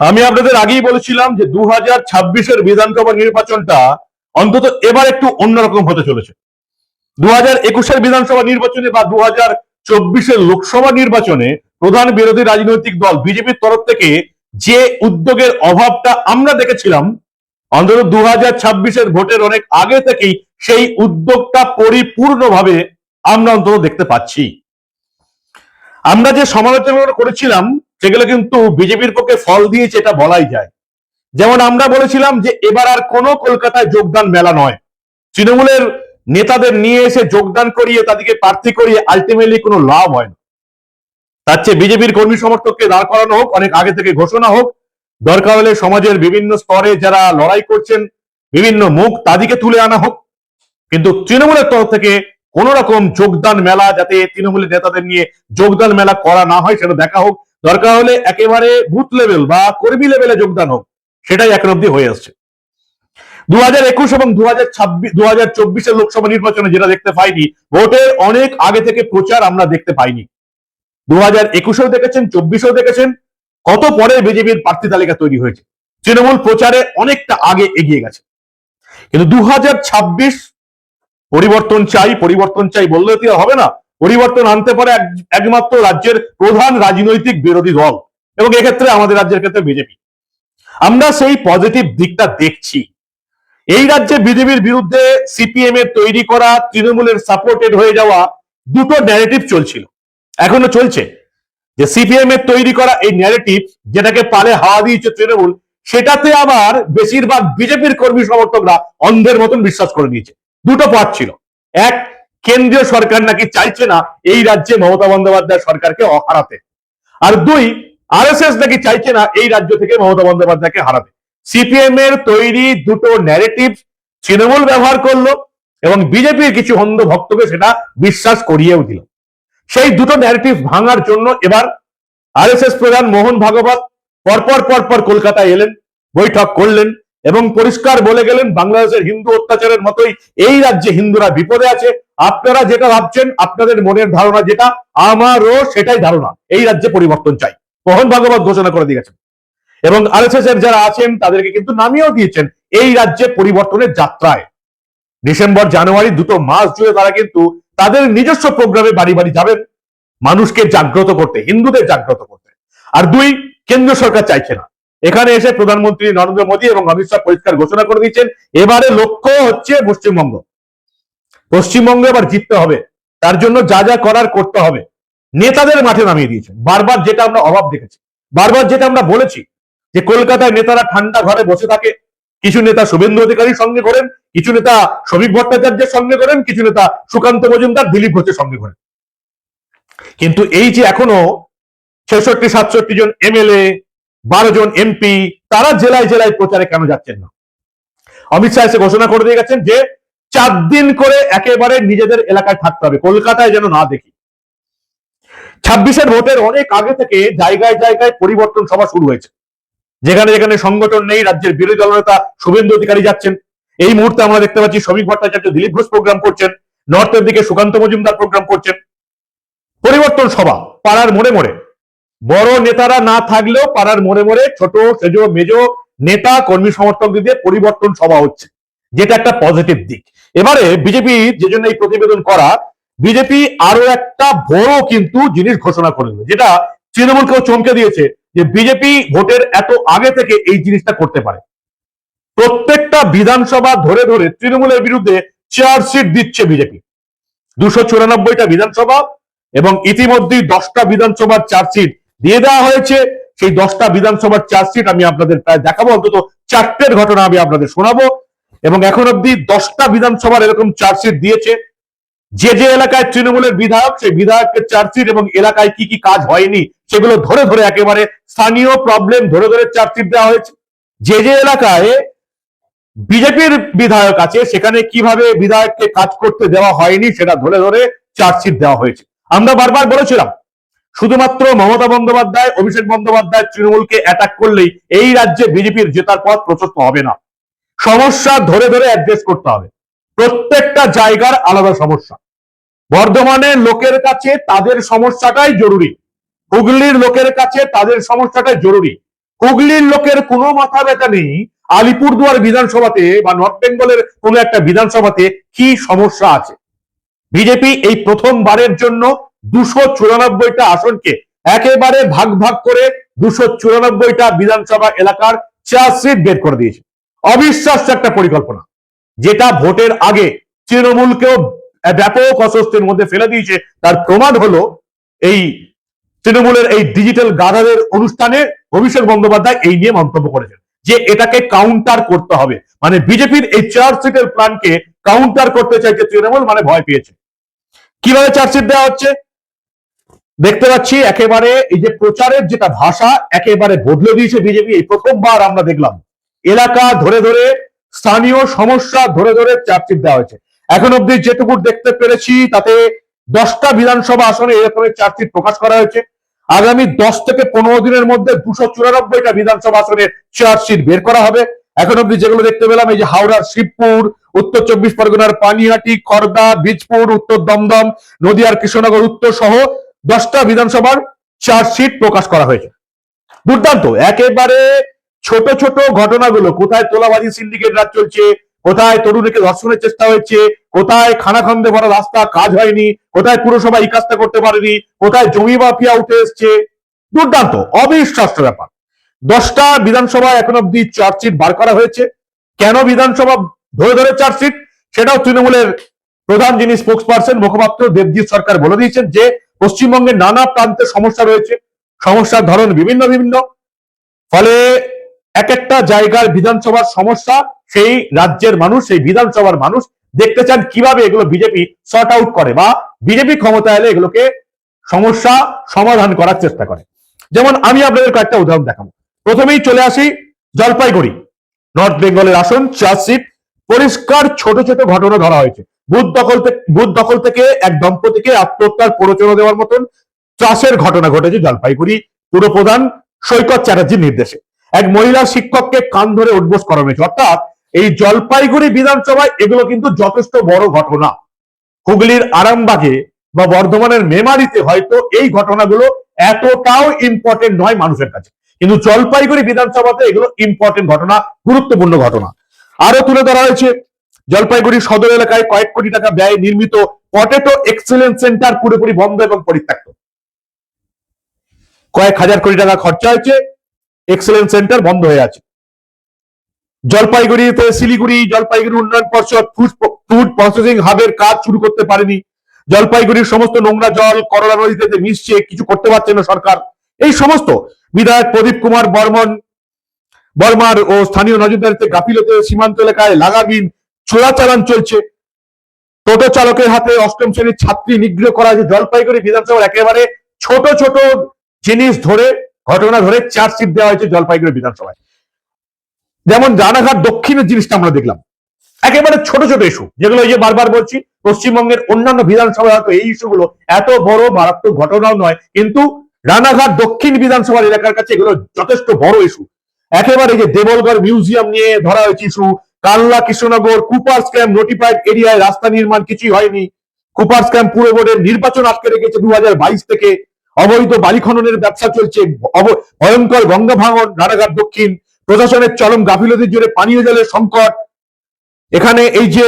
আমি আপনাদের আগেই বলেছিলাম যে দু হাজার ছাব্বিশের বিধানসভা নির্বাচনটা অন্তত এবার একটু অন্যরকম হতে চলেছে। দু হাজার একুশের বিধানসভা নির্বাচনে বা দু হাজার চব্বিশের লোকসভা নির্বাচনে প্রধান বিরোধী রাজনৈতিক দল বিজেপির তরফ থেকে যে উদ্যোগের অভাবটা আমরা দেখেছিলাম, অন্তত দু হাজার ছাব্বিশের ভোটের অনেক আগে থেকেই সেই উদ্যোগটা পরিপূর্ণভাবে আমরা অন্তত দেখতে পাচ্ছি। আমরা যে সমালোচনা করেছিলাম সেগুলো কিন্তু বিজেপির পক্ষে ফল দিয়েছে, এটা বলাই যায়। যেমন আমরা বলেছিলাম যে এবার আর কোনো কলকাতায় যোগদান মেলা নয়। তৃণমূলের নেতাদের নিয়ে এসে যোগদান করিয়ে, তাদেরকে প্রার্থী করিয়ে আলটিমেটলি কোনো লাভ হয় না। তার চেয়ে বিজেপির কর্মী সমর্থককে দাঁড় করানো হোক, অনেক আগে থেকে ঘোষণা হোক, দরকার হলে সমাজের বিভিন্ন স্তরে যারা লড়াই করছেন, বিভিন্ন মুখ তাদেরকে তুলে আনা হোক। কিন্তু তৃণমূলের তরফ থেকে কোন রকম যোগদান মেলা যাতে তৃণমূলের নেতাদের নিয়ে যোগদান মেলা করা না হয়, সেটা দেখা হোক। দরকার হলে একেবারে বুথ লেভেল বা কর্মী লেভেলে যোগদান হোক, সেটাই এখন অব্দি হয়ে আসছে। দু হাজার একুশ এবং দু হাজার ছাব্বিশ দু হাজার চব্বিশের লোকসভা নির্বাচনে যেটা দেখতে পাইনি, ভোটের অনেক আগে থেকে প্রচার আমরা দেখতে পাইনি। দু হাজার একুশেও দেখেছেন, চব্বিশেও দেখেছেন, কত পরে বিজেপির প্রার্থী তালিকা তৈরি হয়েছে। তৃণমূল প্রচারে অনেকটা আগে এগিয়ে গেছে। কিন্তু দু হাজার ছাব্বিশ পরিবর্তন চাই পরিবর্তন চাই বললে তো হবে না। পরিবর্তন আনতে পারে একমাত্র রাজ্যের প্রধান রাজনৈতিক বিরোধী দল এবং এক্ষেত্রে আমাদের রাজ্যের ক্ষেত্রে বিজেপি। আমরা সেই পজিটিভ দিকটা দেখছি। এই রাজ্যে বিজেপির বিরুদ্ধে সিপিএম এর তৈরি করা, তৃণমূলের সাপোর্টেড হয়ে যাওয়া দুটো ন্যারেটিভ চলছিল। এখনও চলছে। যে সিপিএম এর তৈরি করা এই ন্যারেটিভ যেটাকে পালে হাওয়া দিয়েছে তৃণমূল, সেটাতে আবার বেশিরভাগ বিজেপির কর্মী সমর্থকরা অন্ধের মতন বিশ্বাস করে নিয়েছে। দুটো পথ ছিল। এক কেন্দ্রীয় সরকার নাকি চাইছে না এই রাজ্যে মমতা বন্দ্যোপাধ্যায় সরকারকে হারাতে? আর দুই, আরএসএস নাকি চাইছে না এই রাজ্য থেকে মমতা বন্দ্যোপাধ্যায়কে হারাতে? সিপিএম এর তৈরি দুটো ন্যারেটিভ তৃণমূল ব্যবহার করল এবং বিজেপির কিছু অন্ধ ভক্তকে সেটা বিশ্বাস করিয়েও দিল। সেই দুটো ন্যারেটিভ ভাঙার জন্য এবার আরএসএস প্রধান মোহন ভাগবত পরপর পরপর কলকাতায় এলেন, বৈঠক করলেন এবং পরিষ্কার বলে গেলেন, বাংলাদেশের হিন্দু অত্যাচারের মতোই এই রাজ্যে হিন্দুরা বিপদে আছে আপনারা যেটা ভাবছেন, আপনাদের মনের ধারণা যেটা, আমারও সেটাই ধারণা। এই রাজ্যে পরিবর্তন চাই। মোহন ভাগবত ঘোষণা করে দিয়ে গেছেন এবং এর যারা আছেন, তাদেরকে কিন্তু নামিয়েও দিয়েছেন এই রাজ্যে পরিবর্তনের যাত্রায়। ডিসেম্বর, জানুয়ারি, দুটো মাস জুড়ে তারা কিন্তু তাদের নিজস্ব প্রোগ্রামে বাড়ি বাড়ি যাবেন। মানুষকে জাগ্রত করতে, হিন্দুদের জাগ্রত করতে। আর দুই কেন্দ্র সরকার চাইছে না। এখানে এসে প্রধানমন্ত্রী নরেন্দ্র মোদী এবং অমিত শাহ পরিষ্কার ঘোষণা করে দিয়েছেন, এবারে লক্ষ্য হচ্ছে পশ্চিমবঙ্গ। পশ্চিমবঙ্গে আবার জিততে হবে। তার জন্য যা যা করার করতে হবে। নেতাদের মাঠে নামিয়ে দিয়েছেন বারবার যেটা আমরা অভাব দেখেছি, বারবার যেটা আমরা বলেছি যে কলকাতায় নেতারা ঠান্ডা ঘরে বসে থাকে। কিছু নেতা শুভেন্দু অধিকারীর সঙ্গে করেন কিছু নেতা শ্রমিক ভট্টাচার্যের সঙ্গে করেন কিছু নেতা সুকান্ত মজুমদার, দিলীপ ঘোষের সঙ্গে করেন কিন্তু এই যে এখনও ছেষট্টি, সাতষট্টি জন এমএলএ, বারো জন এমপি, তারা জেলায় জেলায় প্রচারে কেন যাচ্ছেন না? অমিত শাহ এসে ঘোষণা করে দিয়ে গেছেন যে চার দিন করে একেবারে নিজেদের এলাকায় থাকতে হবে, কলকাতায় যেন না দেখি। ছাব্বিশের ভোটের অনেক আগে থেকে জায়গায় জায়গায় পরিবর্তন সভা শুরু হয়েছে। যেখানে যেখানে সংগঠন নেই, রাজ্যের বিরোধী দলনেতা শুভেন্দু অধিকারী যাচ্ছেন। এই মুহূর্তে আমরা দেখতে পাচ্ছি শ্রমিক ভট্টাচার্য দিলীপ ঘোষ প্রোগ্রাম করছেন, নর্থের দিকে সুকান্ত মজুমদার প্রোগ্রাম করছেন। পরিবর্তন সভা, পাড়ার মোড়ে মোড়ে। বড় নেতারা না থাকলেও পাড়ার মোড়ে মোড়ে ছোট, সেজো, মেজো নেতা, কর্মী সমর্থকদের দিয়ে পরিবর্তন সভা হচ্ছে। যেটা একটা পজিটিভ দিক। এবারে বিজেপি যে জন্য এই প্রতিবেদন করা, বিজেপি আরও একটা বড় কিন্তু জিনিস ঘোষণা করে দিল, যেটা তৃণমূলকেও চমকে দিয়েছে যে বিজেপি ভোটের এত আগে থেকে এই জিনিসটা করতে পারে। প্রত্যেকটা বিধানসভা ধরে ধরে তৃণমূলের বিরুদ্ধে চার্জশিট দিচ্ছে বিজেপি। দুশো চুরানব্বইটা বিধানসভা এবং ইতিমধ্যেই দশটা বিধানসভার চার্জশিট দিয়ে দেওয়া হয়েছে। সেই দশটা বিধানসভার চার্জশিট আমি আপনাদের প্রায় দেখাবো, অন্তত চারটের ঘটনা আমি আপনাদের শোনাবো। এবং এখন অব্দি দশটা বিধানসভার এরকম চার্জশিট দিয়েছে। যে যে এলাকায় তৃণমূলের বিধায়ক, সেই বিধায়কের চার্জশিট এবং এলাকায় কি কি কাজ হয়নি, সেগুলো ধরে ধরে একেবারে স্থানীয় প্রবলেম ধরে ধরে চার্জশিট দেওয়া হয়েছে। যে যে এলাকায় বিজেপির বিধায়ক আছে, সেখানে কীভাবে বিধায়ককে কাজ করতে দেওয়া হয়নি, সেটা ধরে ধরে চার্জশিট দেওয়া হয়েছে। আমরা বারবার বলেছিলাম, শুধুমাত্র মমতা বন্দ্যোপাধ্যায়, অভিষেক বন্দ্যোপাধ্যায় তৃণমূলকে অ্যাটাক করলেই এই রাজ্যে বিজেপির জেতার পথ প্রশস্ত হবে না। সমস্যা ধরে ধরে অ্যাড্রেস করতে হবে। প্রত্যেকটা জায়গার আলাদা সমস্যা। বর্ধমানের লোকের কাছে তাদের সমস্যাটাই জরুরি। হুগলির লোকের কাছে তাদের সমস্যাটাই জরুরি। হুগলির লোকের কোনো মাথা ব্যথা নেই। আলিপুরদুয়ার বিধানসভাতে বা নর্থ বেঙ্গলের কোনো একটা বিধানসভাতে কি সমস্যা আছে? বিজেপি এই প্রথমবারের জন্য দুশো চুরানব্বইটা আসনকে একেবারে ভাগ ভাগ করে দুশো চুরানব্বইটা বিধানসভা এলাকার চার্জশিট বের করে দিয়েছে। অবিশ্বাস্য একটা পরিকল্পনা। যেটা ভোটের আগে তৃণমূলকেও ব্যাপক অস্বস্তির মধ্যে ফেলে দিয়েছে, তার প্রমাণ হলো এই তৃণমূলের এই ডিজিটাল গাধাদের অনুষ্ঠানে অভিষেক বন্দ্যোপাধ্যায় এই নিয়ে মন্তব্য করেছেন, যে এটাকে কাউন্টার করতে হবে। মানে বিজেপির এই চার্জশিটের প্ল্যানকে কাউন্টার করতে চাইছে তৃণমূল মানে ভয় পেয়েছে। কীভাবে চার্জশিট দেওয়া হচ্ছে? দেখতে পাচ্ছি, একেবারে এই যে প্রচারের যেটা ভাষা, একেবারে বদলে দিয়েছে বিজেপি, এই প্রথমবার আমরা দেখলাম। এলাকা ধরে ধরে, স্থানীয় সমস্যা ধরে ধরে চার্জশিট দেওয়া হয়েছে। এখন অব্দি যেটুকু দেখতে পেরেছি, তাতে দশটা বিধানসভা আসনে এরকমের চার্জশিট প্রকাশ করা হয়েছে। আগামী দশ থেকে পনেরো দিনের মধ্যে দুশো চুরানব্বইটা বিধানসভা আসনের চার্জশিট বের করা হবে। এখন অব্দি যেগুলো দেখতে পেলাম, এই যে হাওড়ার শিবপুর, উত্তর চব্বিশ পরগনার পানিহাটি খড়দা বীজপুর, উত্তর দমদম, নদিয়ার কৃষ্ণনগর, উত্তর সহ দশটা বিধানসভার চার্জশিট প্রকাশ করা হয়েছে। দুর্দান্ত, একেবারে ছোট ছোট ঘটনাগুলো, কোথায় তোলাবাজি সিন্ডিকেট রাজ চলছে, কোথায় তরুণীকে ধর্ষণের চেষ্টা হয়েছে, কোথায় খানাখন্দে ভরা রাস্তা কাজ হয়নি, কোথায় পুরসভা এই কাজটা করতে পারেনি, কোথায় জমি মাফিয়া উঠে এসছে। দুর্দান্ত, অবিশ্বাস্য ব্যাপার। দশটা বিধানসভা এখন অব্দি চার্জশিট বার করা হয়েছে। কেন বিধানসভা ধরে ধরে চার্জশিট? সেটাও তৃণমূলের প্রধান যিনি স্পোক্স পার্সন মুখপাত্র দেবজিৎ সরকার বলে দিয়েছেন যে, পশ্চিমবঙ্গের নানা প্রান্তে সমস্যা রয়েছে। সমস্যার ধরন বিভিন্ন বিভিন্ন ফলে এক একটা জায়গার বিধানসভার সমস্যা, সেই রাজ্যের মানুষ, সেই বিধানসভার মানুষ দেখতে চান কীভাবে এগুলো বিজেপি সর্ট আউট করে বা বিজেপি ক্ষমতা এলে এগুলোকে সমস্যা সমাধান করার চেষ্টা করে। যেমন আমি আপনাদের কয়েকটা উদাহরণ দেখাবো। প্রথমেই চলে আসি জলপাইগুড়ি। নর্থ বেঙ্গলের আসন, চার্জশিট। পরিষ্কার ছোট ছোট ঘটনা ধরা হয়েছে। বুথ দখল থেকে বুথ দখল থেকে এক দম্পতিকে আত্মহত্যার প্ররোচনা দেওয়ার মতন ত্রাসের ঘটনা ঘটেছে জলপাইগুড়ি পুরপ্রধান সৈকত চ্যাটার্জির নির্দেশে। এক মহিলা শিক্ষককে কান ধরে উদ্বোস করানো হয়েছে। অর্থাৎ এই জলপাইগুড়ি বিধানসভায় এগুলো কিন্তু যথেষ্ট বড় ঘটনা। হুগলির আরামবাগে বা বর্ধমানের মেমারিতে হয়তো এই ঘটনাগুলো এতটাও ইম্পর্টেন্ট নয় মানুষের কাছে। কিন্তু জলপাইগুড়ি বিধানসভাতে এগুলো ইম্পর্টেন্ট ঘটনা, গুরুত্বপূর্ণ ঘটনা। আরও তুলে ধরা হয়েছে, জলপাইগুড়ি সদর এলাকায় কয়েক কোটি টাকা ব্যয় নির্মিত পটেটো এক্সেলেন্স সেন্টার পুরোপুরি বন্ধ এবং পরিত্যক্ত। কয়েক হাজার কোটি টাকা খরচা হয়েছে এক্সেলেন্স সেন্টার বন্ধ হয়ে আছে। জলপাইগুড়িতে শিলিগুড়ি, জলপাইগুড়ি উন্নয়ন পর্ষদ ফুড প্রসেসিং হাবের কাজ শুরু করতে পারেনি। জলপাইগুড়ির সমস্ত নোংরা জল, করলা নদীতে মিশছে, কিছু করতে পারছে না সরকার। এই সমস্ত বিধায়ক প্রদীপ কুমার বর্মন, বর্মার ও স্থানীয় নজরদারিতে গাফিলতে সীমান্ত এলাকায় লাগাবিন চোরাচালান চলছে। টোটো চালকের হাতে অষ্টম শ্রেণির ছাত্রী নিগ্রহ করা হয়েছে। জলপাইগুড়ি বিধানসভার একেবারে ছোট ছোট জিনিস ধরে ঘটনা ধরে চার্জশিট দেওয়া হয়েছে জলপাইগুড়ি বিধানসভায়। যেমন রানাঘাট দক্ষিণের জিনিসটা আমরা দেখলাম। একেবারে ছোট ছোট ইস্যু যেগুলো এই যে বারবার বলছি, পশ্চিমবঙ্গের অন্যান্য বিধানসভায় হয়তো এই ইস্যুগুলো এত বড় মারাত্মক ঘটনাও নয়, কিন্তু রানাঘাট দক্ষিণ বিধানসভার এলাকার কাছে এগুলো যথেষ্ট বড় ইস্যু একেবারে যে দেবলগড় মিউজিয়াম নিয়ে ধরা হয়েছে ইস্যু কাল্লা কৃষ্ণনগর কুপার স্ক্যাম নোটিফাইড এরিয়ায় রাস্তা নির্মাণ কিছুই হয়নি। কুপার স্ক্যাম পুরো বোর্ডের নির্বাচন আটকে রেখেছে দু হাজার বাইশ থেকে। অবৈধ বালি খননের ব্যবসা চলছে। ভয়ঙ্কর গঙ্গা ভাঙন রানাঘাট দক্ষিণ, প্রশাসনের চরম গাফিলতির জন্য পানীয় জলের সংকট। এখানে এই যে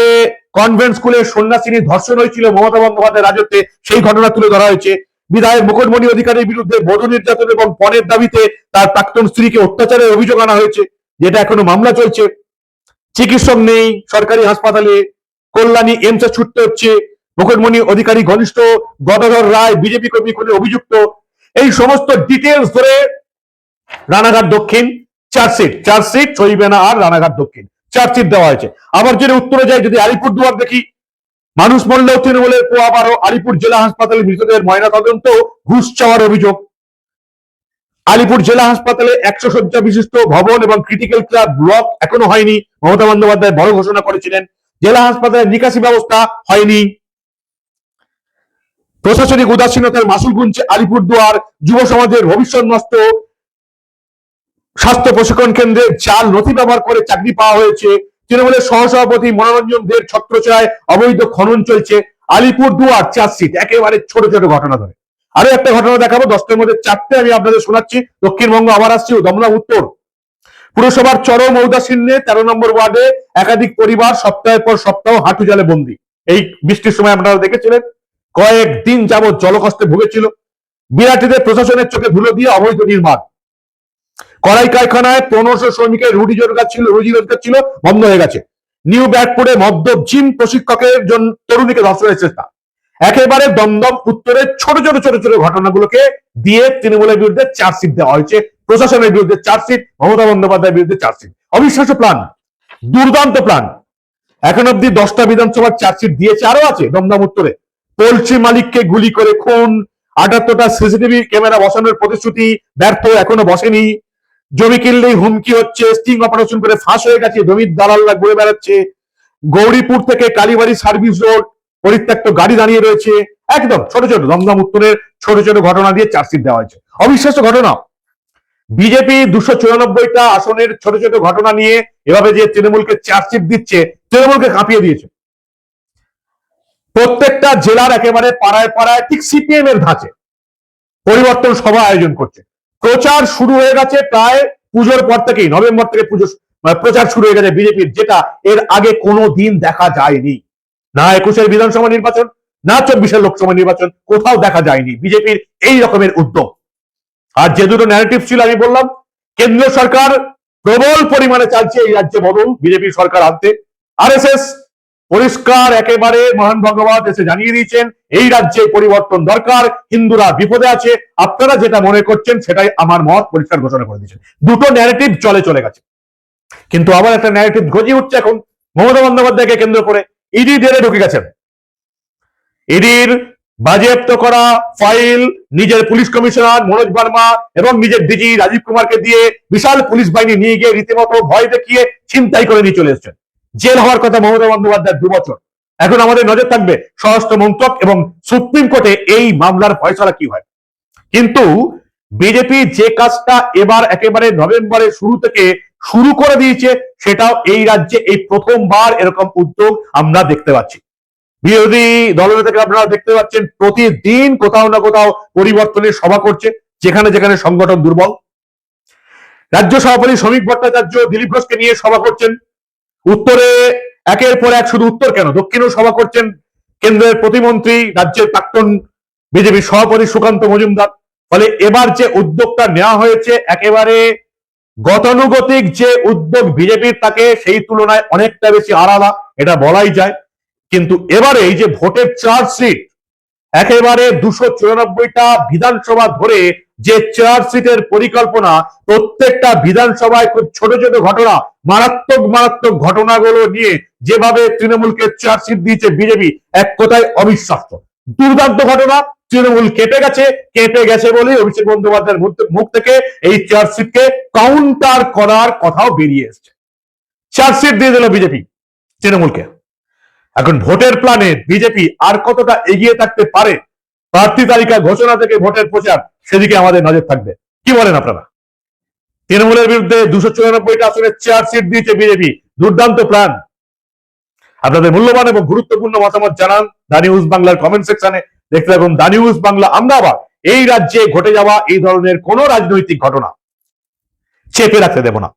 কনভেন্ট স্কুলের সন্ন্যাসিনী ধর্ষণ হয়েছিল মমতা বন্দ্যোপাধ্যায় রাজত্বে, সেই ঘটনা তুলে ধরা হয়েছে। বিধায়ক মুকুটমণি অধিকারীর বিরুদ্ধে বধূ নির্যাতন এবং পণের দাবিতে তার প্রাক্তন স্ত্রীকে অত্যাচারের অভিযোগ আনা হয়েছে, যেটা এখনও মামলা চলছে। চিকিৎসক নেই, সরকারি হাসপাতালে, কল্যাণী এমসে ছুটতে হচ্ছে। মুকুটমণি অধিকারী ঘনিষ্ঠ গদাধর রায়, বিজেপি কর্মী খুনে অভিযুক্ত। এই সমস্ত ডিটেলস ধরে রানাঘাট দক্ষিণ চার্জশিট চার্জশিট সইবে না আর রানাঘাট দক্ষিণ। চার্জশিট দেওয়া হয়েছে। আবার যদি উত্তরে যাই, যদি আলিপুরদুয়ার দেখি, মানুষ মরলেও তৃণমূলের আবারও আলিপুর জেলা হাসপাতালে মৃতদের ময়না তদন্ত, ঘুষ চাওয়ার অভিযোগ। আলিপুর জেলা হাসপাতালে একশো শয্যা বিশিষ্ট ভবন এবং ক্রিটিক্যাল ক্লাব ব্লক এখনও হয়নি। মমতা বন্দ্যোপাধ্যায় বড় ঘোষণা করেছিলেন, জেলা হাসপাতালে নিকাশি ব্যবস্থা হয়নি। প্রশাসনিক উদাসীনতার মাসুল গুনছে আলিপুরদুয়ার যুব সমাজের ভবিষ্যৎ নষ্ট। স্বাস্থ্য প্রশিক্ষণ কেন্দ্রে জাল নথি ব্যবহার করে চাকরি পাওয়া হয়েছে। তৃণমূলের সহসভাপতি মনোরঞ্জন দের ছত্রছায় অবৈধ খনন চলছে। আলিপুরদুয়ার চার্জশিট একেবারে ছোট ছোট ঘটনা ধরে। আরও একটা ঘটনা দেখাবো, দশটার মধ্যে চারটে আমি আপনাদের শোনাচ্ছি। দক্ষিণবঙ্গ আবার আসছি দমনা উত্তর। পুরসভার চরম ঔদাসীন্যে তেরো নম্বর ওয়ার্ডে একাধিক পরিবার সপ্তাহের পর সপ্তাহ হাঁটু জালে বন্দি। এই বৃষ্টির সময় আপনারা দেখেছিলেন কয়েকদিন যাবৎ জলকষ্টে ভুগেছিল। বিরাটিদের প্রশাসনের চোখে ধুলো দিয়ে অবৈধ নির্মাণ। কড়াই কারখানায় পনেরোশো শ্রমিকের রুটি রোজগার ছিল, রুজি রোজগার ছিল, বন্ধ হয়ে গেছে। নিউ ব্যাটপুরে মদ্যপ জিম প্রশিক্ষকের জন্য তরুণীকে ধর্ষণের চেষ্টা একেবারে দমদম উত্তরের ছোট ছোট ছোট ছোট ঘটনাগুলোকে দিয়ে তৃণমূলের বিরুদ্ধে চার্জশিট দেওয়া হয়েছে। প্রশাসনের বিরুদ্ধে চার্জশিট, মমতা বন্দ্যোপাধ্যায়ের বিরুদ্ধে চার্জশিট। অবিশ্বাস্য প্ল্যান, দুর্দান্ত প্ল্যান। এখন অব্দি দশটা বিধানসভার চার্জশিট দিয়েছে আরও আছে দমদম উত্তরে। পোল্ট্রি মালিককে গুলি করে খুন। আটাত্তরটা সিসিটিভি ক্যামেরা বসানোর প্রতিশ্রুতি ব্যর্থ, এখনও বসেনি। জমি কিনলেই হুমকি হচ্ছে, স্টিং অপারেশন করে ফাঁস হয়ে গেছে, জমির দালালরা ঘুরে বেড়াচ্ছে। গৌরীপুর থেকে কালীবাড়ি সার্ভিস রোড পরিত্যক্ত গাড়ি দাঁড়িয়ে রয়েছে। একদম ছোট ছোট, দমদম উত্তরের ছোট ছোট ঘটনা দিয়ে চার্জশিট দেওয়া হয়েছে। অবিশ্বাস্য ঘটনা। বিজেপি দুশো চুরানব্বইটা আসনের ছোট ছোট ঘটনা নিয়ে এভাবে যে তৃণমূলকে চার্জশিট দিচ্ছে, তৃণমূলকে কাঁপিয়ে দিয়েছে। প্রত্যেকটা জেলার একেবারে পাড়ায় পাড়ায় ঠিক সিপিএম এর ধাঁচে পরিবর্তন সভা আয়োজন করছে। প্রচার শুরু হয়ে গেছে প্রায় পুজোর পর থেকেই, নভেম্বর থেকে পুজো প্রচার শুরু হয়ে গেছে বিজেপির, যেটা এর আগে কোনো দিন দেখা যায়নি। না একুশের বিধানসভা নির্বাচন, না চব্বিশের লোকসভা নির্বাচন, কোথাও দেখা যায়নি বিজেপির এই রকমের উদ্যোগ। আর যে দুটো ন্যারেটিভ ছিল আমি বললাম, কেন্দ্রীয় সরকার প্রবল পরিমাণে চাইছে এই রাজ্যে বদল, বিজেপি সরকার আনতে। আর পরিষ্কার একেবারে মহান ভগবত এসে জানিয়ে দিয়েছেন, এই রাজ্যে পরিবর্তন দরকার, হিন্দুরা বিপদে আছে, আপনারা যেটা মনে করছেন সেটাই আমার মত, পরিষ্কার ঘোষণা করে দিয়েছেন। দুটো ন্যারেটিভ চলে চলে গেছে। কিন্তু আবার একটা ন্যারেটিভ গজিয়ে উঠছে এখন, মমতা বন্দ্যোপাধ্যায়কে কেন্দ্র করে। ইডি জেলে ঢুকে গেছেন। ইডির বাজেয়াপ্ত করা ফাইল নিজের পুলিশ কমিশনার মনোজ বার্মা এবং নিজের ডিজি রাজীব কুমারকে দিয়ে বিশাল পুলিশ বাহিনী নিয়ে গিয়ে রীতিমতো ভয় দেখিয়ে ছিনতাই করে নিয়ে চলে এসেছেন। জেল হওয়ার কথা মমতা বন্দ্যোপাধ্যায় দু বছর। এখন আমাদের নজর থাকবে স্বরাষ্ট্র মন্ত্রক এবং সুপ্রিম কোর্টে এই মামলার ফয়সলা কি হয়। কিন্তু বিজেপি যে কাজটা এবার একেবারে নভেম্বরের শুরু থেকে শুরু করে দিয়েছে, সেটাও এই রাজ্যে এই প্রথমবার এরকম উদ্যোগ আমরা দেখতে পাচ্ছি। বিরোধী দলের থেকে আপনারা দেখতে পাচ্ছেন, প্রতিদিন কোথাও না কোথাও পরিবর্তনের সভা করছে, যেখানে যেখানে সংগঠন দুর্বল। রাজ্য সভাপতি শ্রমিক ভট্টাচার্য দিলীপ ঘোষকে নিয়ে সভা করছেন উত্তরে একের পর এক শুধু উত্তর কেন? দক্ষিণেও সভা করছেন কেন্দ্রের প্রতিমন্ত্রী, রাজ্যের প্রাক্তন বিজেপি সভাপতি সুকান্ত মজুমদার। ফলে এবার যে উদ্যোগটা নেওয়া হয়েছে, একেবারে গতানুগতিক যে উদ্যোগ বিজেপির তাকে সেই তুলনায় অনেকটা বেশি আলাদা, এটা বলাই যায়। কিন্তু এবারে এই যে ভোটের চার্জশিট, একেবারে দুশো চুরানব্বইটা বিধানসভা ধরে যে চার্জশিটের পরিকল্পনা প্রত্যেকটা বিধানসভায় খুব ছোট ছোট ঘটনা, মারাত্মক মারাত্মক ঘটনাগুলো নিয়ে যেভাবে তৃণমূলকে চার্জশিট দিয়েছে বিজেপি, এক কথায় অবিশ্বাস্য। দুর্দান্ত ঘটনা, তৃণমূল কেটে গেছে কেটে গেছে বলে অভিষেক বন্দ্যোপাধ্যায়ের মুখ- মুখ থেকে এই চার্জশিটকে কাউন্টার করার কথাও বেরিয়ে এসছে। চার্জশিট দিয়ে দিল বিজেপি, তৃণমূলকে। এখন ভোটের প্ল্যানে বিজেপি আর কতটা এগিয়ে থাকতে পারে, প্রার্থী তালিকা ঘোষণা থেকে ভোটের প্রচার। সেদিকে আমাদের নজর থাকবে। কি বলেন আপনারা? তৃণমূলের বিরুদ্ধে দুশো চুরানব্বইটা আসনের চেয়ার সিট দিয়েছে বিজেপি। দুর্দান্ত প্রাণ। আপনাদের মূল্যবান এবং গুরুত্বপূর্ণ মতামত জানান দা নিউজ বাংলার কমেন্ট সেকশনে দেখতে থাকুন দা নিউজ বাংলা আমরা এই রাজ্যে ঘটে যাওয়া এই ধরনের কোন রাজনৈতিক ঘটনা চেপে রাখতে দেব না।